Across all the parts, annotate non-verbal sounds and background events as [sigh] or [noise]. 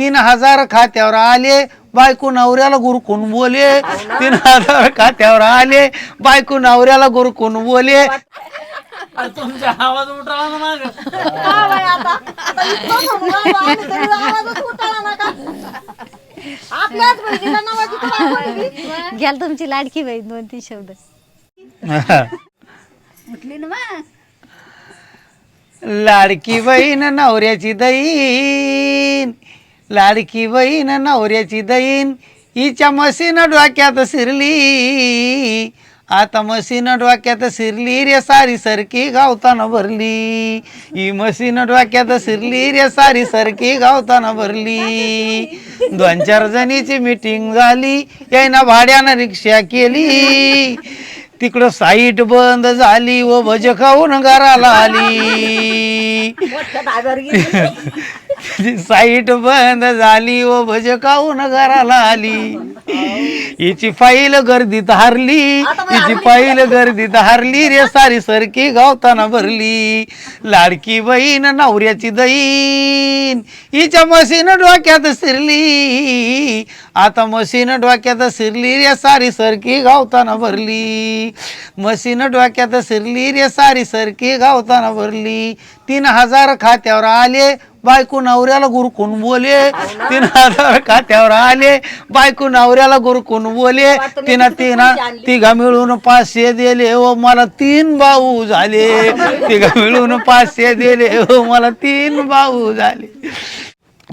तीन हजार खात्यावर आले बायको नवऱ्याला गुरकून बोले. तीन हजार खात्यावर आले बायको नवऱ्याला गुरकून बोले. अरे तुमचा आवाज उठला ना माग. हा बाई आता आता इतकं म्हणून राहिलो आम्ही तरी आवाजच उठाला ना का आपल्याच बहिणीला नावाची तर आठवण येते. घ्याल तुमची लाडकी बाई दोन तीन शब्द. उठली ना मग लाडकी बहीण नवऱ्याची दईन लाडकी बहीण नवऱ्याची दईन हिच्या मशीन डोक्यात शिरली. आता मशीन डोक्यात शिरली रे सारी सरकी गावताना भरली. ही मशीन डोक्यात शिरली रे सारी सरकी गावताना भरली. दोन चार जणीची मिटिंग झाली. यायना भाड्यानं रिक्षा केली. तिकडं साईट बंद झाली व भज खाऊन घराला आली. [laughs] साईट बंद झाली व भज खाऊन घराला आली? हिची फाईल गर्दीत हारली हिची फाईल गर्दीत हारली रे सारी सरकी गावताना भरली. लाडकी बहीण नवऱ्याची दईन हिच्या मशीन डोक्यात शिरली. आता मशीन डोक्यात शिरली रे सारी सरकी गावताना भरली. मशीन डोक्यात शिरली रे सारी सरकी गावताना भरली. तीन हजार खात्यावर आले बायको नवऱ्याला गुरकून बोले. तीन हजार खात्यावर आले. बायको नवऱ्याला गुरकून बोले. तिनं तिनं तिघा मिळून पाचशे दिले. व मला तीन भाऊ झाले. तिघा मिळून पाचशे दिले. व मला तीन भाऊ झाले.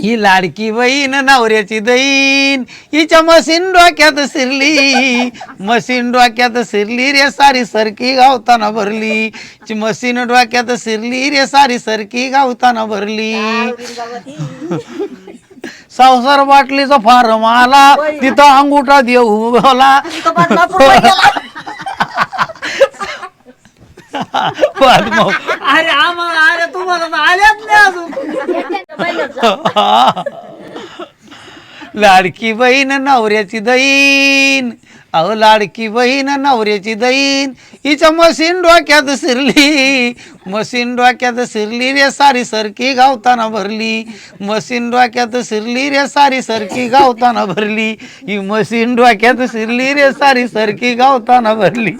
ही लाडकी बहीण नवऱ्याची दईन हिच्या मशीन डोक्यात शिरली. मशीन डोक्यात शिरली रे सारी सरकी गावताना भरली. मशीन डोक्यात शिरली रे सारी सरकी गावताना भरली. संसार बाटलीचा फार्म आला. तिथं अंगुठा देऊ बोला. अरे आम्हाला अरे तुम्हाला आल्याच नाही अजून. [laughs] लाडकी बहीण नवऱ्याची दईन अहो लाडकी बहीण नवऱ्याची दईन हिच्या मशीन डोक्यात शिरली. मशीन डोक्यात शिरली रे सारी सरकी गावताना भरली. मशीन डोक्यात शिरली रे सारी सरकी गावताना भरली. ही मशीन डोक्यात शिरली रे सारी सरकी गावताना भरली.